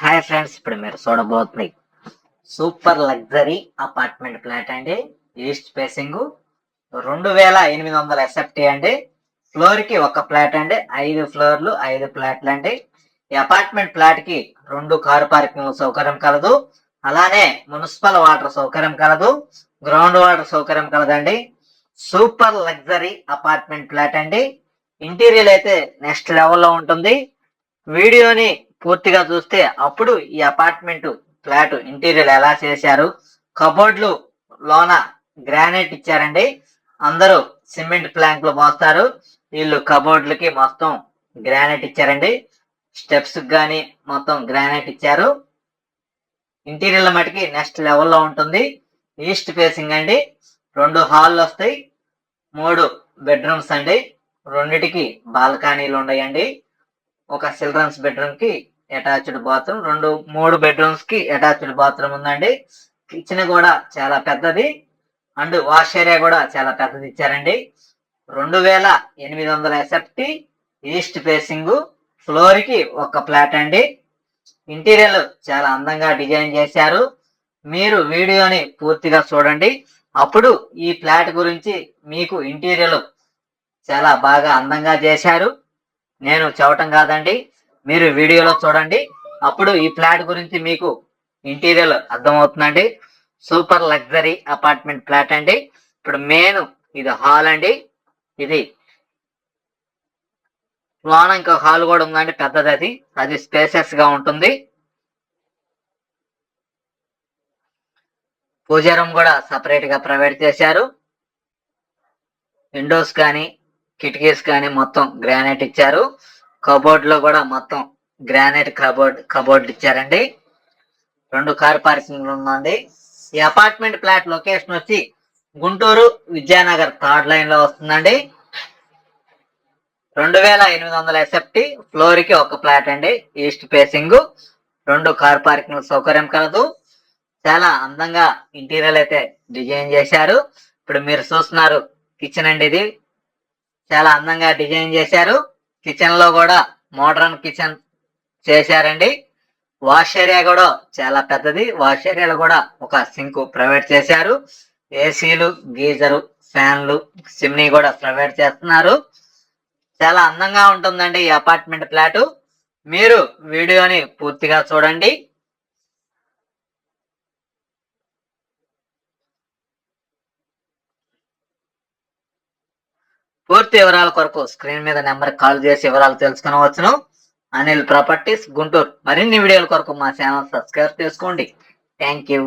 Hi friends ఇప్పుడు మీరు చూడబోతుంది సూపర్ లగ్జరీ అపార్ట్మెంట్ ఫ్లాట్ అండి. ఈస్ట్ ఫేసింగ్ రెండు వేల ఎనిమిది వందల ఎస్ఎఫ్టీ అండి. ఫ్లోర్కి ఒక ఫ్లాట్ అండి. ఐదు ఫ్లోర్లు ఐదు ఫ్లాట్లు అండి. ఈ అపార్ట్మెంట్ ఫ్లాట్కి రెండు కారు పార్కింగ్ సౌకర్యం కలదు. అలానే మున్సిపల్ వాటర్ సౌకర్యం కలదు. గ్రౌండ్ వాటర్ సౌకర్యం కలదండి. సూపర్ లగ్జరీ అపార్ట్మెంట్ ఫ్లాట్ అండి. ఇంటీరియర్ అయితే నెక్స్ట్ లెవెల్లో ఉంటుంది. వీడియోని పూర్తిగా చూస్తే అప్పుడు ఈ అపార్ట్మెంట్ ఫ్లాట్ ఇంటీరియర్ ఎలా చేశారు? కబోర్డ్లు లోన గ్రానైట్ ఇచ్చారండి. అందరూ సిమెంట్ ప్లాంక్లో మోస్తారు. వీళ్ళు కబోర్డ్లకి మొత్తం గ్రానైట్ ఇచ్చారండి. స్టెప్స్ కానీ మొత్తం గ్రానైట్ ఇచ్చారు. ఇంటీరియర్ మటుకి నెక్స్ట్ లెవెల్లో ఉంటుంది. ఈస్ట్ ఫేసింగ్ అండి. రెండు హాల్ వస్తాయి. మూడు బెడ్రూమ్స్ అండి. రెండిటికి బాల్కనీలు ఉన్నాయండి. ఒక చిల్డ్రన్స్ బెడ్రూమ్కి అటాచ్డ్ బాత్రూమ్. రెండు మూడు బెడ్రూమ్స్కి అటాచ్డ్ బాత్రూమ్ ఉందండి. కిచెన్ కూడా చాలా పెద్దది. అండ్ వాష్ ఏరియా కూడా చాలా పెద్దది ఇచ్చారండి. రెండు వేల ఎనిమిది వందల ఎస్ఎఫ్టీ ఈస్ట్ ఫేసింగ్ ఫ్లోర్కి ఒక ఫ్లాట్ అండి. ఇంటీరియర్ చాలా అందంగా డిజైన్ చేశారు. మీరు వీడియోని పూర్తిగా చూడండి. అప్పుడు ఈ ఫ్లాట్ గురించి మీకు ఇంటీరియర్ చాలా బాగా అందంగా చేశారు. నేను చెప్పటం కాదండి. మీరు వీడియోలో చూడండి. అప్పుడు ఈ ఫ్లాట్ గురించి మీకు ఇంటీరియర్ అర్థమవుతుందండి. సూపర్ లగ్జరీ అపార్ట్మెంట్ ఫ్లాట్ అండి. ఇప్పుడు మెయిన్ ఇది హాల్ అండి. ఇది లోన ఇంకో హాల్ కూడా ఉందండి. పెద్దది అది. అది స్పేసెస్గా ఉంటుంది. పూజారం కూడా సపరేట్గా ప్రొవైడ్ చేశారు. విండోస్ కానీ కిటికీస్ కానీ మొత్తం గ్రానైట్ ఇచ్చారు. కబోర్డ్లో కూడా మొత్తం గ్రానైట్ కబోర్డ్ కబోర్డ్ ఇచ్చారండి. రెండు కార్ పార్కింగ్ ఉందండి. ఈ అపార్ట్మెంట్ ఫ్లాట్ లొకేషన్ వచ్చి గుంటూరు విద్యానగర్ థర్డ్ లైన్లో వస్తుందండి. రెండు వేల ఎనిమిది వందల ఎస్ఎఫ్టి ఫ్లోర్కి ఒక ఫ్లాట్ అండి ఈస్ట్ ఫేసింగ్. రెండు కార్ పార్కింగ్ సౌకర్యం కలదు. చాలా అందంగా ఇంటీరియర్ అయితే డిజైన్ చేశారు. ఇప్పుడు మీరు చూస్తున్నారు కిచెన్ అండి ఇది. చాలా అందంగా డిజైన్ చేశారు. కిచెన్లో కూడా మోడర్న్ కిచెన్ చేశారండి. వాష్ ఏరియా కూడా చాలా పెద్దది. వాష్ ఏరియాలో కూడా ఒక సింక్ ప్రొవైడ్ చేశారు. ఏసీలు గీజరు ఫ్యాన్లు సిమ్నీ కూడా ప్రొవైడ్ చేస్తున్నారు. చాలా అందంగా ఉంటుందండి ఈ అపార్ట్మెంట్ ఫ్లాట్ మీరు వీడియోని పూర్తిగా చూడండి. పూర్తి వివరాల కొరకు స్క్రీన్ మీద నెంబర్ కాల్ చేసి వివరాలు తెలుసుకునవచ్చును. అనిల్ ప్రాపర్టీస్ గుంటూరు. మరిన్ని వీడియోల కొరకు మా ఛానల్ సబ్స్క్రైబ్ చేసుకోండి. Thank you.